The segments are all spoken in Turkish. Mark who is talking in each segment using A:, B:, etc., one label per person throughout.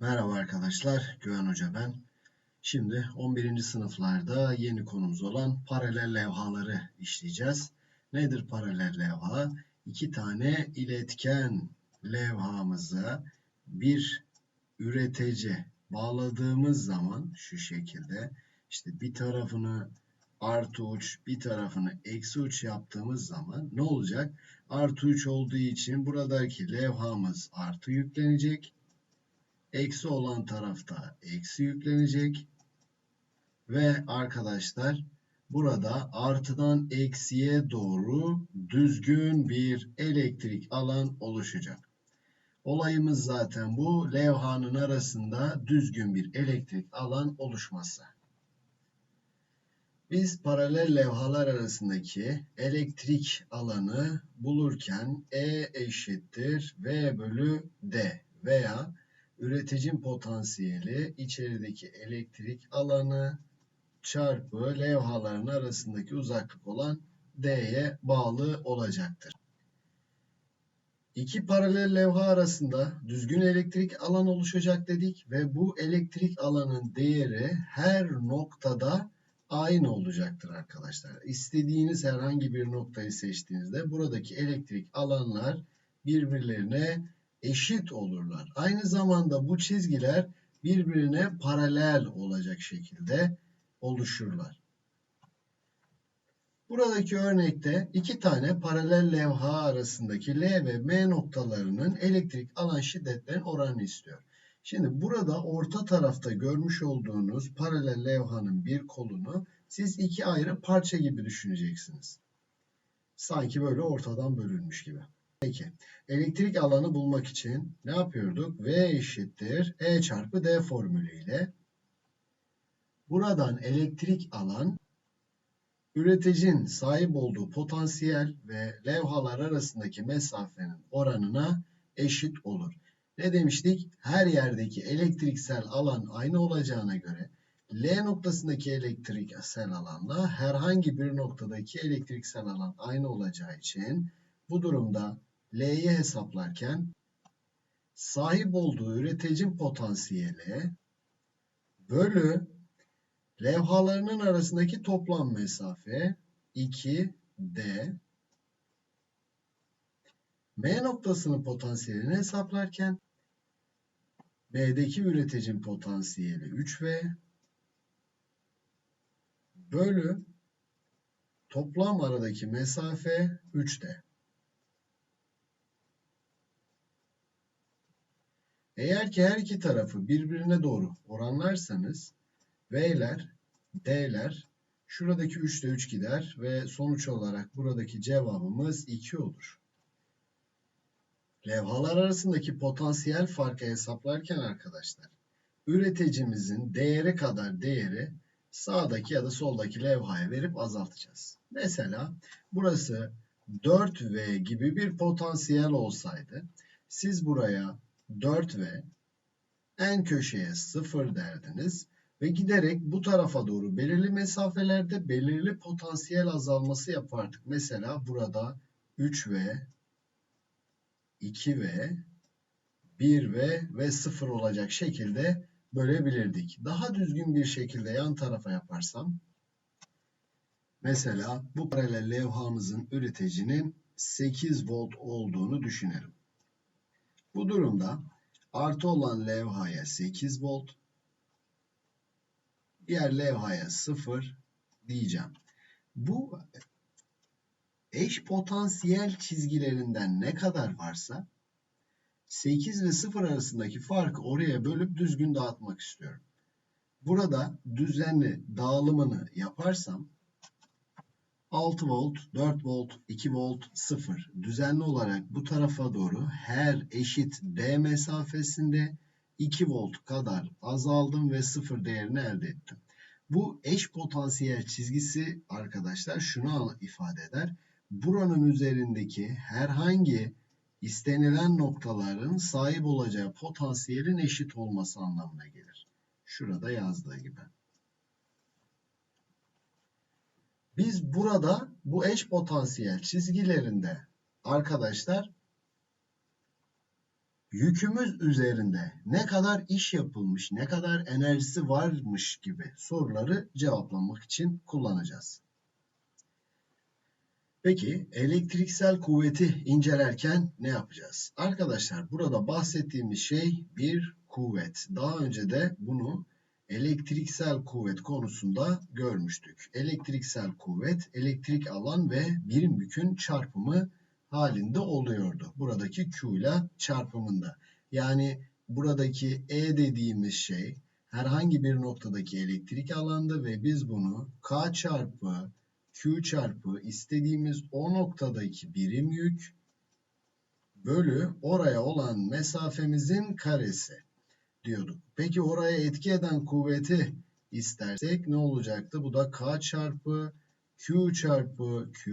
A: Merhaba arkadaşlar, Güven Hoca ben. Şimdi 11. sınıflarda yeni konumuz olan paralel levhaları işleyeceğiz. Nedir paralel levha? İki tane iletken levhamıza bir üretici bağladığımız zaman şu şekilde işte bir tarafını artı uç, bir tarafını eksi uç yaptığımız zaman ne olacak? Artı uç olduğu için buradaki levhamız artı yüklenecek eksi olan tarafta eksi yüklenecek ve arkadaşlar burada artıdan eksiye doğru düzgün bir elektrik alan oluşacak. Olayımız zaten bu levhanın arasında düzgün bir elektrik alan oluşması. Biz paralel levhalar arasındaki elektrik alanı bulurken E eşittir V bölü D veya üreticinin potansiyeli içerideki elektrik alanı çarpı levhaların arasındaki uzaklık olan D'ye bağlı olacaktır. İki paralel levha arasında düzgün elektrik alan oluşacak dedik ve bu elektrik alanın değeri her noktada aynı olacaktır arkadaşlar. İstediğiniz herhangi bir noktayı seçtiğinizde buradaki elektrik alanlar birbirlerine eşit olurlar. Aynı zamanda bu çizgiler birbirine paralel olacak şekilde oluşurlar. Buradaki örnekte iki tane paralel levha arasındaki L ve M noktalarının elektrik alan şiddetlerinin oranını istiyor. Şimdi burada orta tarafta görmüş olduğunuz paralel levhanın bir kolunu siz iki ayrı parça gibi düşüneceksiniz. Sanki böyle ortadan bölünmüş gibi. Peki. Elektrik alanı bulmak için ne yapıyorduk? V eşittir E çarpı D formülüyle buradan elektrik alan üreticinin sahip olduğu potansiyel ve levhalar arasındaki mesafenin oranına eşit olur. Ne demiştik? Her yerdeki elektriksel alan aynı olacağına göre L noktasındaki elektriksel alanla herhangi bir noktadaki elektriksel alan aynı olacağı için bu durumda L'yi hesaplarken sahip olduğu üreticinin potansiyeli bölü levhalarının arasındaki toplam mesafe 2D M noktasının potansiyelini hesaplarken B'deki üreticinin potansiyeli 3V bölü toplam aradaki mesafe 3D. Eğer ki her iki tarafı birbirine doğru oranlarsanız V'ler, D'ler şuradaki 3'te 3 gider ve sonuç olarak buradaki cevabımız 2 olur. Levhalar arasındaki potansiyel farkı hesaplarken arkadaşlar üreticimizin değeri kadar değeri sağdaki ya da soldaki levhaya verip azaltacağız. Mesela burası 4V gibi bir potansiyel olsaydı siz buraya 4 ve en köşeye 0 derdiniz ve giderek bu tarafa doğru belirli mesafelerde belirli potansiyel azalması yapardık. Mesela burada 3 ve 2 ve 1 ve ve 0 olacak şekilde bölebilirdik. Daha düzgün bir şekilde yan tarafa yaparsam mesela bu paralel levhamızın üreticinin 8 volt olduğunu düşünelim. Bu durumda artı olan levhaya 8 volt, diğer levhaya 0 diyeceğim. Bu eş potansiyel çizgilerinden ne kadar varsa 8 ve 0 arasındaki farkı oraya bölüp düzgün dağıtmak istiyorum. Burada düzenli dağılımını yaparsam 6 volt, 4 volt, 2 volt, 0 düzenli olarak bu tarafa doğru her eşit D mesafesinde 2 volt kadar azaldım ve 0 değerini elde ettim. Bu eş potansiyel çizgisi arkadaşlar şunu ifade eder. Buranın üzerindeki herhangi istenilen noktaların sahip olacağı potansiyelin eşit olması anlamına gelir. Şurada yazdığı gibi. Biz burada bu eş potansiyel çizgilerinde arkadaşlar yükümüz üzerinde ne kadar iş yapılmış, ne kadar enerjisi varmış gibi soruları cevaplamak için kullanacağız. Peki elektriksel kuvveti incelerken ne yapacağız? Arkadaşlar burada bahsettiğimiz şey bir kuvvet. Daha önce de bunu elektriksel kuvvet konusunda görmüştük. Elektriksel kuvvet elektrik alan ve birim yükün çarpımı halinde oluyordu. Buradaki Q ile çarpımında. Yani buradaki E dediğimiz şey herhangi bir noktadaki elektrik alandı ve biz bunu K çarpı Q çarpı istediğimiz o noktadaki birim yük bölü oraya olan mesafemizin karesi diyorduk. Peki oraya etki eden kuvveti istersek ne olacaktı? Bu da K çarpı Q çarpı Q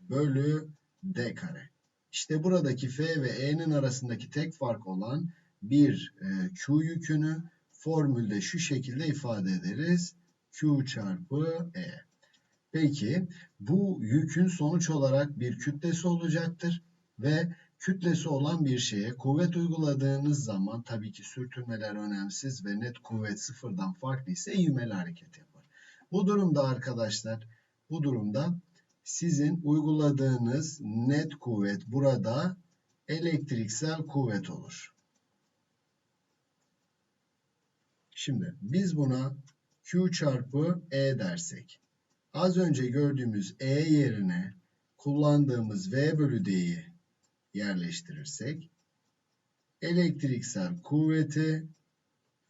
A: bölü D kare. İşte buradaki F ve E'nin arasındaki tek fark olan bir e, Q yükünü formülde şu şekilde ifade ederiz. Q çarpı E. Peki bu yükün sonuç olarak bir kütlesi olacaktır ve kütlesi olan bir şeye kuvvet uyguladığınız zaman tabii ki sürtünmeler önemsiz ve net kuvvet sıfırdan farklı ise ivmeli hareket yapar. Bu durumda arkadaşlar bu durumda sizin uyguladığınız net kuvvet burada elektriksel kuvvet olur. Şimdi biz buna Q çarpı E dersek az önce gördüğümüz E yerine kullandığımız V bölü D'yi yerleştirirsek elektriksel kuvveti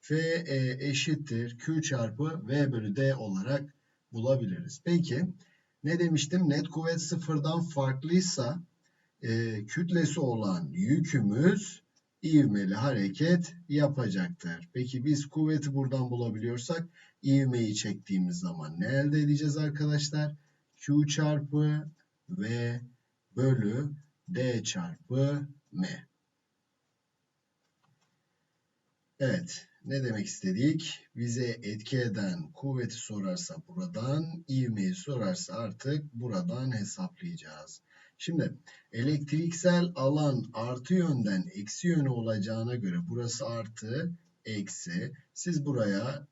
A: FE eşittir Q çarpı V bölü D olarak bulabiliriz. Peki ne demiştim? Net kuvvet sıfırdan farklıysa e, kütlesi olan yükümüz ivmeli hareket yapacaktır. Peki biz kuvveti buradan bulabiliyorsak ivmeyi çektiğimiz zaman ne elde edeceğiz arkadaşlar? Q çarpı V bölü D çarpı M. Evet, ne demek istedik? Bize etki eden kuvveti sorarsa buradan, ivmeyi sorarsa artık buradan hesaplayacağız. Şimdi elektriksel alan artı yönden eksi yönü olacağına göre burası artı, eksi. Siz buraya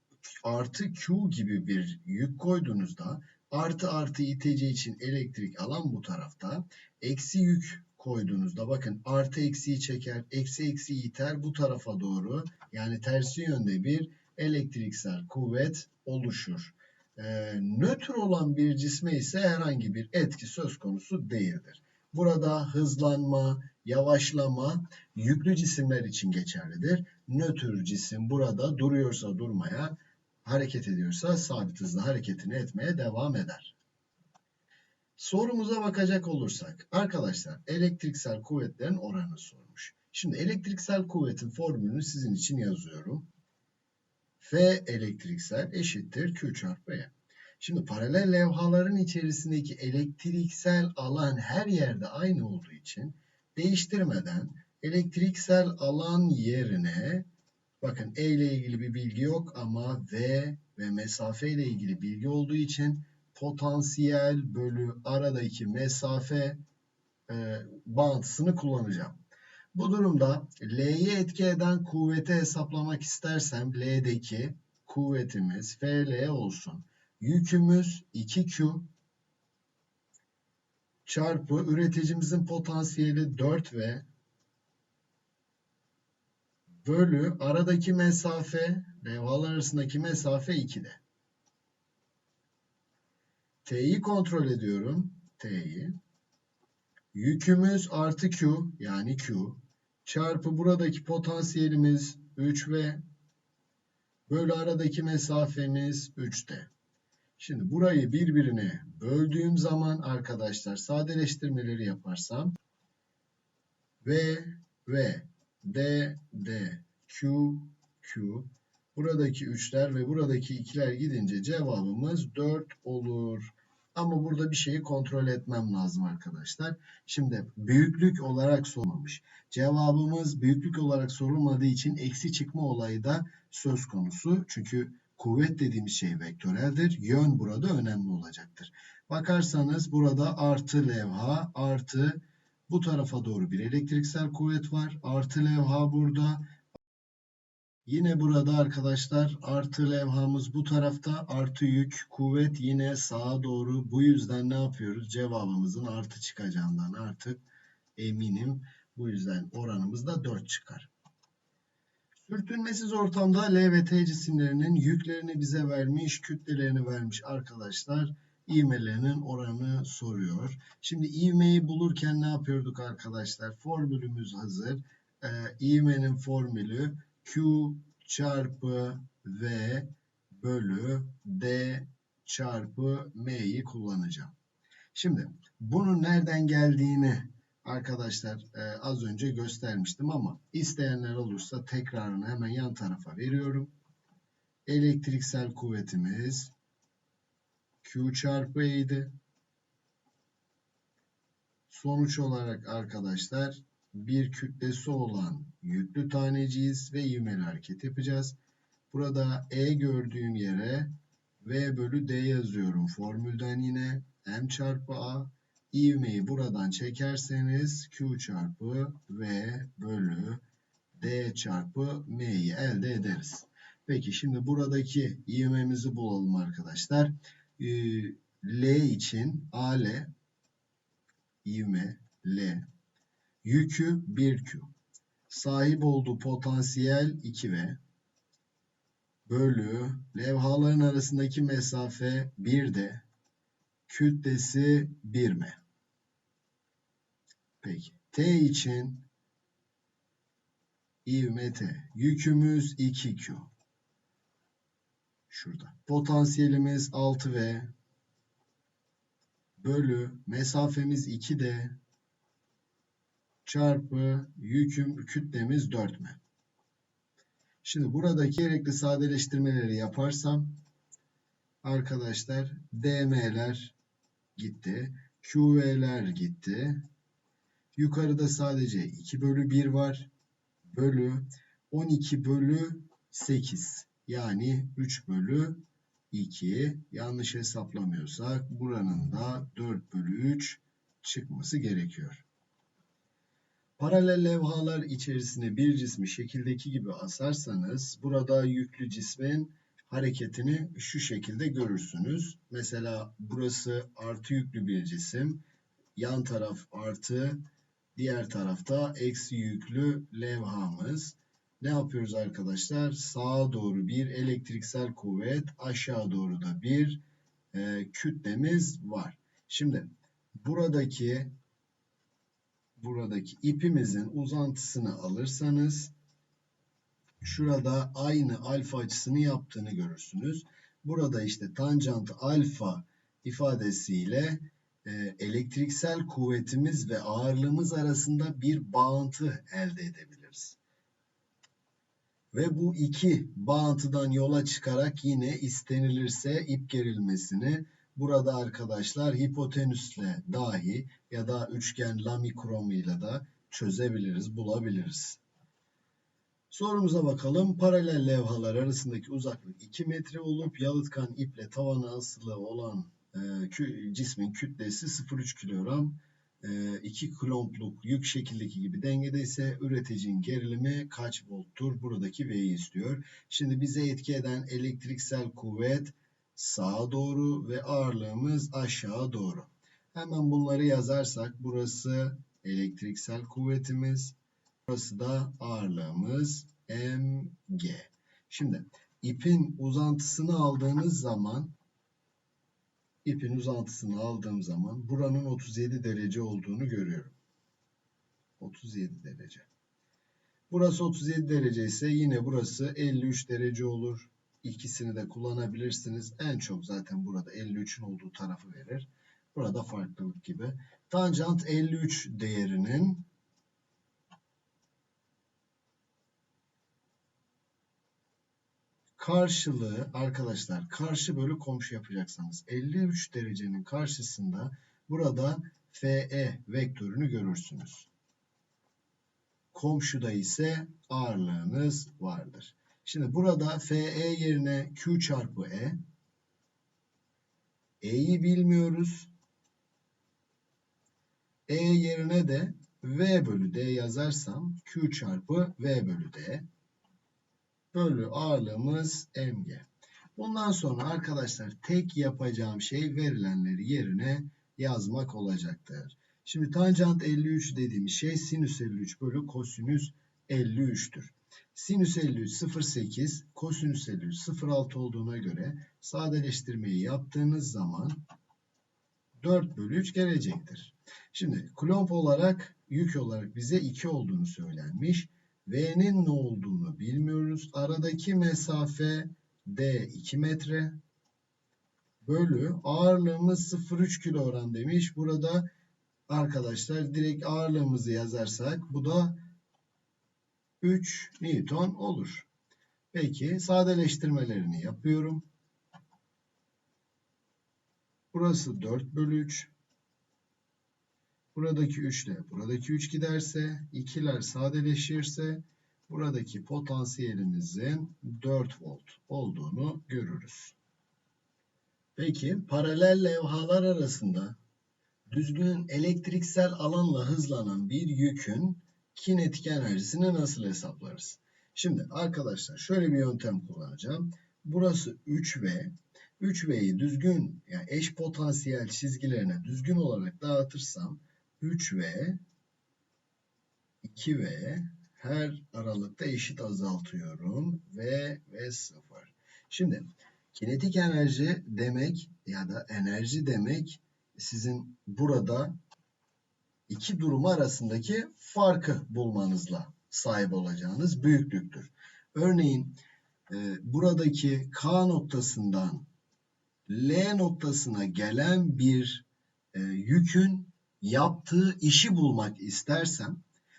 A: artı Q gibi bir yük koyduğunuzda artı artı iteceği için elektrik alan bu tarafta. Eksi yük koyduğunuzda bakın artı eksiyi çeker, eksi eksiyi iter bu tarafa doğru yani tersi yönde bir elektriksel kuvvet oluşur. Ee, nötr olan bir cisme ise herhangi bir etki söz konusu değildir. Burada hızlanma, yavaşlama yüklü cisimler için geçerlidir. Nötr cisim burada duruyorsa durmaya, hareket ediyorsa sabit hızla hareketini etmeye devam eder. Sorumuza bakacak olursak arkadaşlar elektriksel kuvvetlerin oranını sormuş. Şimdi elektriksel kuvvetin formülünü sizin için yazıyorum. F elektriksel eşittir Q çarpı E. Şimdi paralel levhaların içerisindeki elektriksel alan her yerde aynı olduğu için değiştirmeden elektriksel alan yerine bakın E ile ilgili bir bilgi yok ama V ve mesafe ile ilgili bilgi olduğu için potansiyel bölü aradaki mesafe e, bağıntısını kullanacağım. Bu durumda L'ye etki eden kuvveti hesaplamak istersem L'deki kuvvetimiz FL olsun. Yükümüz 2Q çarpı üreticimizin potansiyeli 4V bölü aradaki mesafe levhalar arasındaki mesafe 2'de. T'yi kontrol ediyorum. T'yi. Yükümüz artı Q yani Q çarpı buradaki potansiyelimiz 3V bölü aradaki mesafemiz 3'te. Şimdi burayı birbirine böldüğüm zaman arkadaşlar sadeleştirmeleri yaparsam V V D D Q Q buradaki 3'ler ve buradaki 2'ler gidince cevabımız 4 olur. Ama burada bir şeyi kontrol etmem lazım arkadaşlar. Şimdi büyüklük olarak sorulmamış. Cevabımız büyüklük olarak sorulmadığı için eksi çıkma olayı da söz konusu. Çünkü kuvvet dediğimiz şey vektöreldir. Yön burada önemli olacaktır. Bakarsanız burada artı levha artı Bu tarafa doğru bir elektriksel kuvvet var. Artı levha burada. Yine burada arkadaşlar artı levhamız bu tarafta. Artı yük, kuvvet yine sağa doğru. Bu yüzden ne yapıyoruz? Cevabımızın artı çıkacağından artık eminim. Bu yüzden oranımız da 4 çıkar. Sürtünmesiz ortamda L ve T cisimlerinin yüklerini bize vermiş, kütlelerini vermiş arkadaşlar. İvmelerinin oranını soruyor. Şimdi ivmeyi bulurken ne yapıyorduk arkadaşlar? Formülümüz hazır. Ee, ivmenin formülü Q çarpı V bölü D çarpı M'yi kullanacağım. Şimdi bunun nereden geldiğini arkadaşlar e, az önce göstermiştim ama isteyenler olursa tekrarını hemen yan tarafa veriyorum. Elektriksel kuvvetimiz Q çarpı E'ydi. Sonuç olarak arkadaşlar bir kütlesi olan yüklü taneciyiz ve ivmeli hareket yapacağız. Burada E gördüğüm yere V bölü D yazıyorum. Formülden yine M çarpı A. İvmeyi buradan çekerseniz Q çarpı V bölü D çarpı M'yi elde ederiz. Peki şimdi buradaki ivmemizi bulalım arkadaşlar. Ee, L için AL ivme L yükü 1Q sahip olduğu potansiyel 2V bölü levhaların arasındaki mesafe 1D kütlesi 1M. Peki T için ivme T yükümüz 2Q. Şurada. Potansiyelimiz 6V bölü mesafemiz 2D çarpı yüküm kütlemiz 4M. Şimdi buradaki gerekli sadeleştirmeleri yaparsam arkadaşlar DM'ler gitti. QV'ler gitti. Yukarıda sadece 2 bölü 1 var. Bölü 12 bölü 8. Yani 3 bölü 2. Yanlış hesaplamıyorsak buranın da 4 bölü 3 çıkması gerekiyor. Paralel levhalar içerisine bir cismi şekildeki gibi asarsanız burada yüklü cismin hareketini şu şekilde görürsünüz. Mesela burası artı yüklü bir cisim. Yan taraf artı, diğer tarafta eksi yüklü levhamız. Ne yapıyoruz arkadaşlar? Sağa doğru bir elektriksel kuvvet, aşağı doğru da bir e, kütlemiz var. Şimdi buradaki buradaki ipimizin uzantısını alırsanız şurada aynı alfa açısını yaptığını görürsünüz. Burada işte tanjant alfa ifadesiyle e, elektriksel kuvvetimiz ve ağırlığımız arasında bir bağıntı elde edebiliriz. Ve bu iki bağıntıdan yola çıkarak yine istenilirse ip gerilmesini burada arkadaşlar hipotenüsle dahi ya da üçgen lamikromuyla da çözebiliriz, bulabiliriz. Sorumuza bakalım. Paralel levhalar arasındaki uzaklık 2 metre olup yalıtkan iple tavana asılı olan e, cismin kütlesi 0,3 kilogram. E, 2 kulompluk yük şekildeki gibi dengede ise üreticinin gerilimi kaç volttur? Buradaki V'yi istiyor. Şimdi bize etki eden elektriksel kuvvet sağa doğru ve ağırlığımız aşağı doğru. Hemen bunları yazarsak burası elektriksel kuvvetimiz, burası da ağırlığımız mg. Şimdi ipin uzantısını aldığınız zaman ipin uzantısını aldığım zaman buranın 37 derece olduğunu görüyorum. 37 derece. Burası 37 derece ise yine burası 53 derece olur. İkisini de kullanabilirsiniz. En çok zaten burada 53'ün olduğu tarafı verir. Burada farklılık gibi. Tanjant 53 değerinin karşılığı arkadaşlar karşı bölü komşu yapacaksanız 53 derecenin karşısında burada FE vektörünü görürsünüz. Komşuda ise ağırlığınız vardır. Şimdi burada FE yerine Q çarpı E. E'yi bilmiyoruz. E yerine de V bölü D yazarsam Q çarpı V bölü D bölü ağırlığımız mg. Bundan sonra arkadaşlar tek yapacağım şey verilenleri yerine yazmak olacaktır. Şimdi tanjant 53 dediğimiz şey sinüs 53 bölü kosinüs 53'tür. Sinüs 53 0.8, kosinüs 53 0.6 olduğuna göre sadeleştirmeyi yaptığınız zaman 4 bölü 3 gelecektir. Şimdi kulomb olarak yük olarak bize 2 olduğunu söylenmiş. V'nin ne olduğunu bilmiyoruz. Aradaki mesafe D 2 metre bölü ağırlığımız 0,3 kilogram demiş. Burada arkadaşlar direkt ağırlığımızı yazarsak bu da 3 Newton olur. Peki sadeleştirmelerini yapıyorum. Burası 4 bölü 3. Buradaki 3 ile buradaki 3 giderse, ikiler sadeleşirse buradaki potansiyelimizin 4 volt olduğunu görürüz. Peki paralel levhalar arasında düzgün elektriksel alanla hızlanan bir yükün kinetik enerjisini nasıl hesaplarız? Şimdi arkadaşlar şöyle bir yöntem kullanacağım. Burası 3V. 3V'yi düzgün yani eş potansiyel çizgilerine düzgün olarak dağıtırsam 3V 2V her aralıkta eşit azaltıyorum. V ve 0. Şimdi kinetik enerji demek ya da enerji demek sizin burada iki durum arasındaki farkı bulmanızla sahip olacağınız büyüklüktür. Örneğin e, buradaki K noktasından L noktasına gelen bir e, yükün yaptığı işi bulmak istersem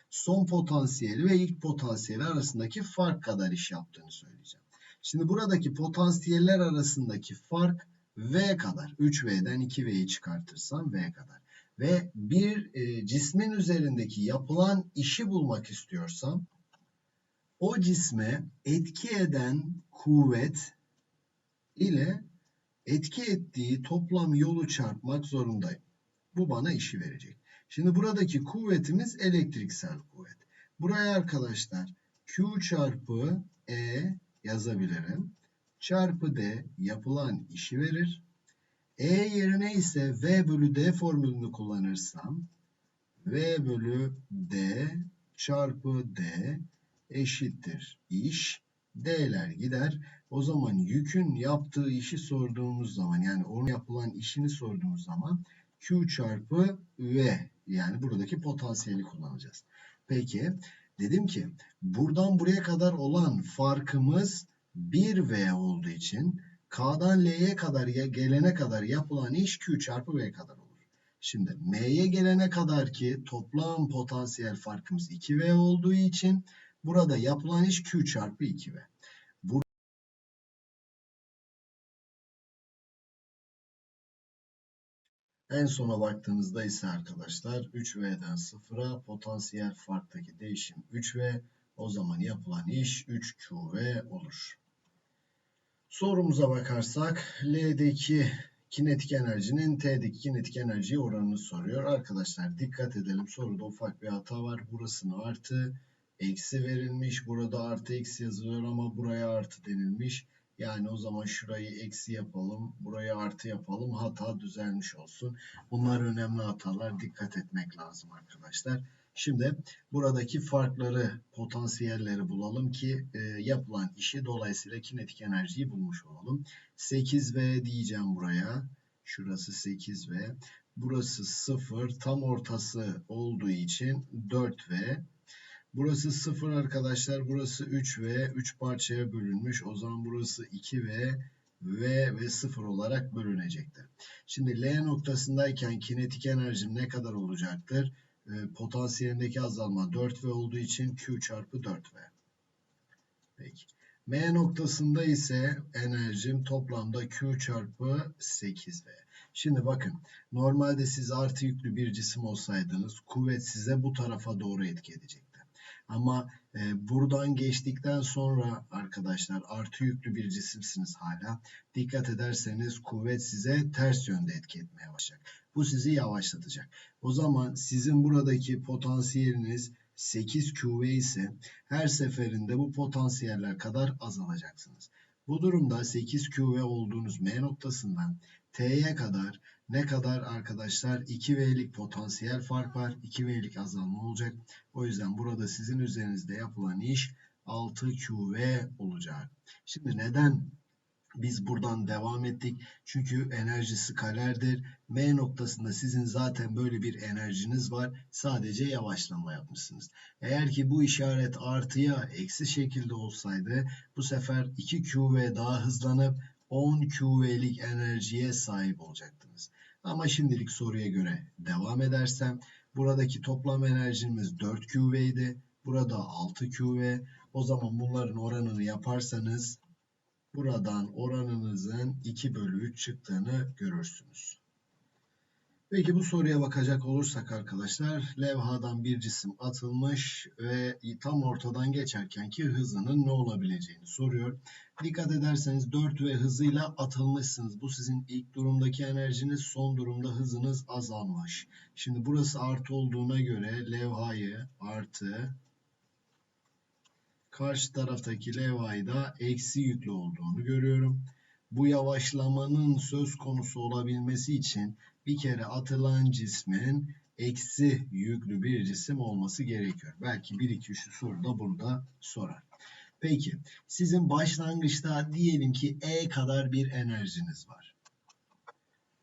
A: son potansiyeli ve ilk potansiyeli arasındaki fark kadar iş yaptığını söyleyeceğim. Şimdi buradaki potansiyeller arasındaki fark V kadar. 3V'den 2V'yi çıkartırsam V kadar. Ve bir e, cismin üzerindeki yapılan işi bulmak istiyorsam o cisme etki eden kuvvet ile etki ettiği toplam yolu çarpmak zorundayım. Bu bana işi verecek. Şimdi buradaki kuvvetimiz elektriksel kuvvet. Buraya arkadaşlar Q çarpı E yazabilirim. Çarpı D yapılan işi verir. E yerine ise V bölü D formülünü kullanırsam V bölü D çarpı D eşittir iş. D'ler gider. O zaman yükün yaptığı işi sorduğumuz zaman yani onun yapılan işini sorduğumuz zaman Q çarpı V yani buradaki potansiyeli kullanacağız. Peki dedim ki buradan buraya kadar olan farkımız 1V olduğu için K'dan L'ye kadar gelene kadar yapılan iş Q çarpı V kadar olur. Şimdi M'ye gelene kadar ki toplam potansiyel farkımız 2V olduğu için burada yapılan iş Q çarpı 2V. En sona baktığımızda ise arkadaşlar 3V'den 0'a potansiyel farktaki değişim 3V. O zaman yapılan iş 3QV olur. Sorumuza bakarsak L'deki kinetik enerjinin T'deki kinetik enerjiye oranını soruyor. Arkadaşlar dikkat edelim soruda ufak bir hata var. Burasını artı eksi verilmiş. Burada artı eksi yazılıyor ama buraya artı denilmiş. Yani o zaman şurayı eksi yapalım, burayı artı yapalım, hata düzelmiş olsun. Bunlar önemli hatalar, dikkat etmek lazım arkadaşlar. Şimdi buradaki farkları, potansiyelleri bulalım ki e, yapılan işi dolayısıyla kinetik enerjiyi bulmuş olalım. 8V diyeceğim buraya. Şurası 8V. Burası 0. Tam ortası olduğu için 4V. Burası 0 arkadaşlar. Burası 3 ve 3 parçaya bölünmüş. O zaman burası 2 ve V ve 0 olarak bölünecektir. Şimdi L noktasındayken kinetik enerjim ne kadar olacaktır? E, potansiyelindeki azalma 4V olduğu için Q çarpı 4V. Peki. M noktasında ise enerjim toplamda Q çarpı 8V. Şimdi bakın normalde siz artı yüklü bir cisim olsaydınız kuvvet size bu tarafa doğru etki edecek. Ama e, buradan geçtikten sonra arkadaşlar artı yüklü bir cisimsiniz hala. Dikkat ederseniz kuvvet size ters yönde etki etmeye başlayacak. Bu sizi yavaşlatacak. O zaman sizin buradaki potansiyeliniz 8 QV ise her seferinde bu potansiyeller kadar azalacaksınız. Bu durumda 8 QV olduğunuz M noktasından T'ye kadar ne kadar arkadaşlar 2V'lik potansiyel fark var. 2V'lik azalma olacak. O yüzden burada sizin üzerinizde yapılan iş 6QV olacak. Şimdi neden biz buradan devam ettik. Çünkü enerji skalerdir. M noktasında sizin zaten böyle bir enerjiniz var. Sadece yavaşlama yapmışsınız. Eğer ki bu işaret artıya eksi şekilde olsaydı bu sefer 2 QV daha hızlanıp 10 QV'lik enerjiye sahip olacaktınız. Ama şimdilik soruya göre devam edersem buradaki toplam enerjimiz 4 QV idi. Burada 6 QV. O zaman bunların oranını yaparsanız buradan oranınızın 2 bölü 3 çıktığını görürsünüz. Peki bu soruya bakacak olursak arkadaşlar levhadan bir cisim atılmış ve tam ortadan geçerken ki hızının ne olabileceğini soruyor. Dikkat ederseniz 4 ve hızıyla atılmışsınız. Bu sizin ilk durumdaki enerjiniz, son durumda hızınız azalmış. Şimdi burası artı olduğuna göre levhayı artı karşı taraftaki levhayı da eksi yüklü olduğunu görüyorum. Bu yavaşlamanın söz konusu olabilmesi için bir kere atılan cismin eksi yüklü bir cisim olması gerekiyor. Belki 1 2 3 soru da burada sorar. Peki sizin başlangıçta diyelim ki E kadar bir enerjiniz var.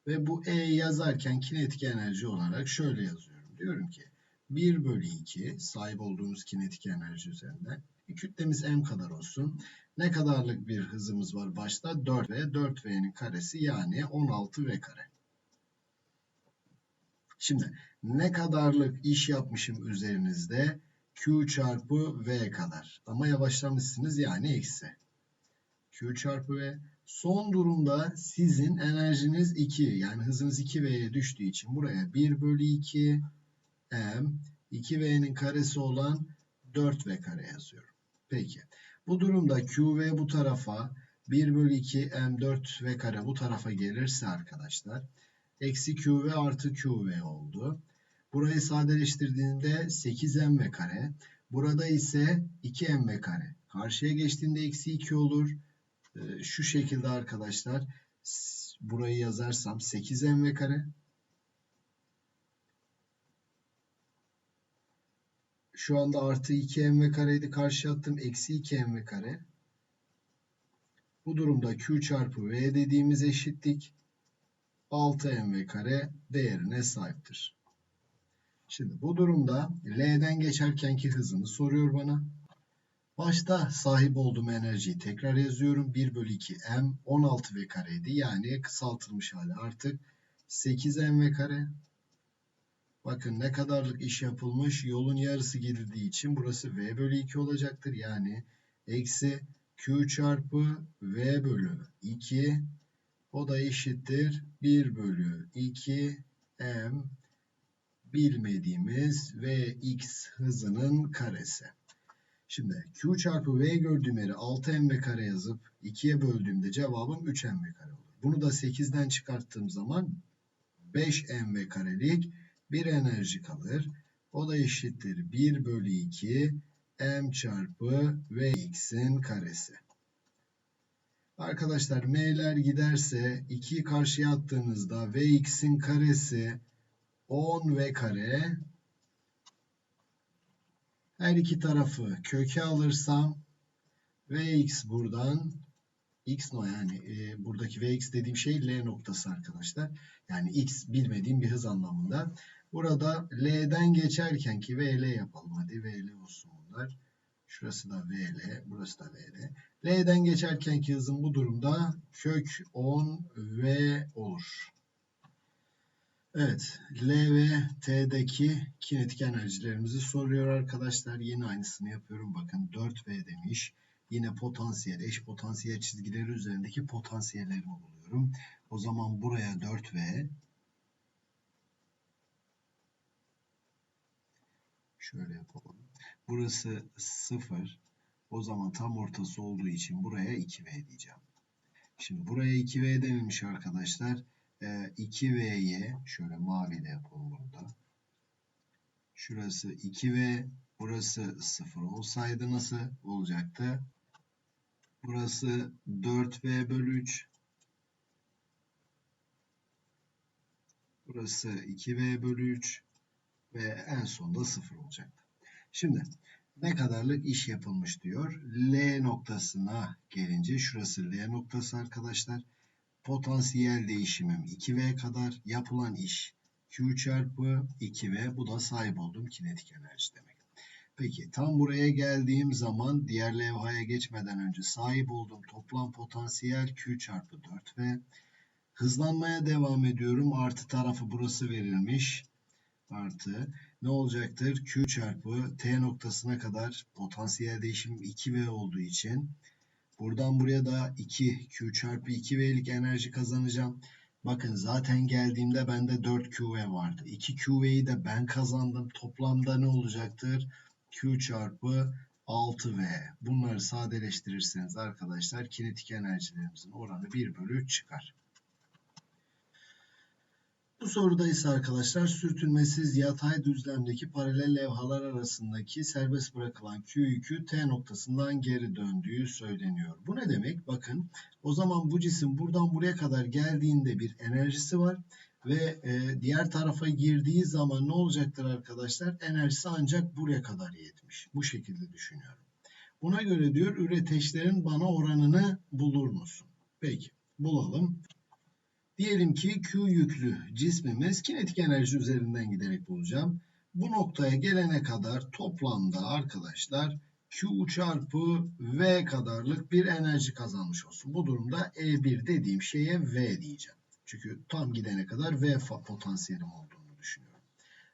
A: Ve bu E yazarken kinetik enerji olarak şöyle yazıyorum. Diyorum ki 1 bölü 2 sahip olduğumuz kinetik enerji üzerinden kütlemiz m kadar olsun. Ne kadarlık bir hızımız var başta? 4v. 4v'nin karesi yani 16v kare. Şimdi ne kadarlık iş yapmışım üzerinizde? Q çarpı V kadar. Ama yavaşlamışsınız yani eksi. Q çarpı V. Son durumda sizin enerjiniz 2 yani hızınız 2V'ye düştüğü için buraya 1 bölü 2 M 2V'nin karesi olan 4V kare yazıyorum. Peki. Bu durumda QV bu tarafa 1 bölü 2 M4 V kare bu tarafa gelirse arkadaşlar eksi QV artı QV oldu. Burayı sadeleştirdiğinde 8M kare. Burada ise 2M kare. Karşıya geçtiğinde eksi 2 olur. Ee, şu şekilde arkadaşlar burayı yazarsam 8M kare. Şu anda artı 2M kareydi. Karşı attım. Eksi 2M kare. Bu durumda Q çarpı V dediğimiz eşitlik 6M kare değerine sahiptir. Şimdi bu durumda L'den geçerkenki hızını soruyor bana. Başta sahip olduğum enerjiyi tekrar yazıyorum. 1 bölü 2 M 16 V kareydi. Yani kısaltılmış hali artık 8 M V kare. Bakın ne kadarlık iş yapılmış. Yolun yarısı gidildiği için burası V bölü 2 olacaktır. Yani eksi Q çarpı V bölü 2 o da eşittir 1 bölü 2 M bilmediğimiz Vx hızının karesi. Şimdi Q çarpı V gördüğüm yere 6m kare yazıp 2'ye böldüğümde cevabım 3m kare olur. Bunu da 8'den çıkarttığım zaman 5m karelik bir enerji kalır. O da eşittir 1 bölü 2 m çarpı vx'in karesi. Arkadaşlar m'ler giderse 2'yi karşıya attığınızda vx'in karesi 10 v kare. Her iki tarafı köke alırsam vx buradan x no yani e, buradaki vx dediğim şey l noktası arkadaşlar. Yani x bilmediğim bir hız anlamında. Burada L'den geçerken ki VL yapalım. Hadi VL olsun bunlar. Şurası da VL, burası da VL. L'den geçerken ki hızım bu durumda kök 10 V olur. Evet, L ve T'deki kinetik enerjilerimizi soruyor arkadaşlar. Yine aynısını yapıyorum. Bakın 4V demiş. Yine potansiyel, eş potansiyel çizgileri üzerindeki potansiyellerimi buluyorum. O zaman buraya 4V, Şöyle yapalım. Burası 0. O zaman tam ortası olduğu için buraya 2V diyeceğim. Şimdi buraya 2V denilmiş arkadaşlar. Ee, 2V'ye şöyle mavi de yapalım burada. Şurası 2V. Burası 0 olsaydı nasıl olacaktı? Burası 4V bölü 3. Burası 2V bölü 3 ve en sonda 0 olacaktı. Şimdi ne kadarlık iş yapılmış diyor. L noktasına gelince şurası L noktası arkadaşlar. Potansiyel değişimim 2V kadar yapılan iş Q çarpı 2V bu da sahip olduğum kinetik enerji demek. Peki tam buraya geldiğim zaman diğer levhaya geçmeden önce sahip olduğum toplam potansiyel Q çarpı 4V Hızlanmaya devam ediyorum. Artı tarafı burası verilmiş. Artı ne olacaktır? Q çarpı T noktasına kadar potansiyel değişim 2V olduğu için buradan buraya da 2 Q çarpı 2V'lik enerji kazanacağım. Bakın zaten geldiğimde bende 4 QV vardı. 2 QV'yi de ben kazandım. Toplamda ne olacaktır? Q çarpı 6V. Bunları sadeleştirirseniz arkadaşlar kinetik enerjilerimizin oranı 1 bölü 3 çıkar. Bu soruda ise arkadaşlar sürtünmesiz yatay düzlemdeki paralel levhalar arasındaki serbest bırakılan Q yükü T noktasından geri döndüğü söyleniyor. Bu ne demek? Bakın o zaman bu cisim buradan buraya kadar geldiğinde bir enerjisi var ve e, diğer tarafa girdiği zaman ne olacaktır arkadaşlar? Enerjisi ancak buraya kadar yetmiş. Bu şekilde düşünüyorum. Buna göre diyor üreteçlerin bana oranını bulur musun? Peki bulalım. Diyelim ki Q yüklü cismimiz kinetik enerji üzerinden giderek bulacağım. Bu noktaya gelene kadar toplamda arkadaşlar Q çarpı V kadarlık bir enerji kazanmış olsun. Bu durumda E1 dediğim şeye V diyeceğim. Çünkü tam gidene kadar V potansiyelim olduğunu düşünüyorum.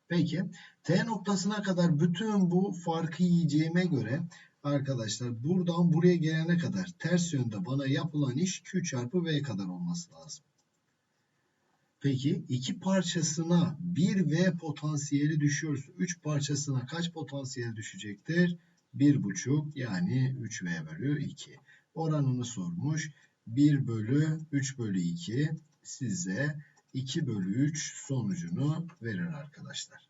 A: Peki T noktasına kadar bütün bu farkı yiyeceğime göre arkadaşlar buradan buraya gelene kadar ters yönde bana yapılan iş Q çarpı V kadar olması lazım. Peki iki parçasına 1 V potansiyeli düşüyorsa 3 parçasına kaç potansiyel düşecektir? 1,5 yani 3V bölü 2. Oranını sormuş. 1 bölü 3 bölü 2 size 2 bölü 3 sonucunu verir arkadaşlar.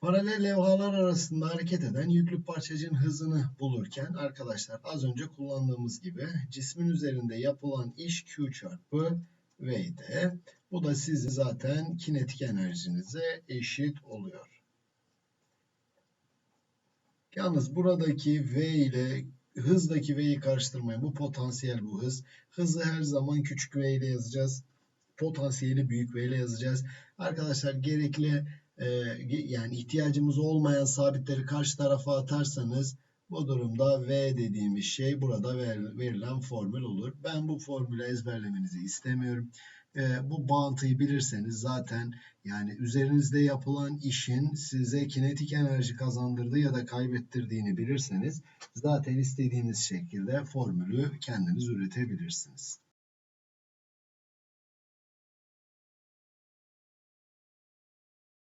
A: Paralel levhalar arasında hareket eden yüklü parçacığın hızını bulurken arkadaşlar az önce kullandığımız gibi cismin üzerinde yapılan iş Q çarpı V'de. Bu da sizin zaten kinetik enerjinize eşit oluyor. Yalnız buradaki V ile hızdaki V'yi karıştırmayın. Bu potansiyel bu hız. Hızı her zaman küçük V ile yazacağız. Potansiyeli büyük V ile yazacağız. Arkadaşlar gerekli e, yani ihtiyacımız olmayan sabitleri karşı tarafa atarsanız bu durumda V dediğimiz şey burada verilen formül olur. Ben bu formülü ezberlemenizi istemiyorum. E, bu bağıntıyı bilirseniz zaten yani üzerinizde yapılan işin size kinetik enerji kazandırdığı ya da kaybettirdiğini bilirseniz zaten istediğiniz şekilde formülü kendiniz üretebilirsiniz.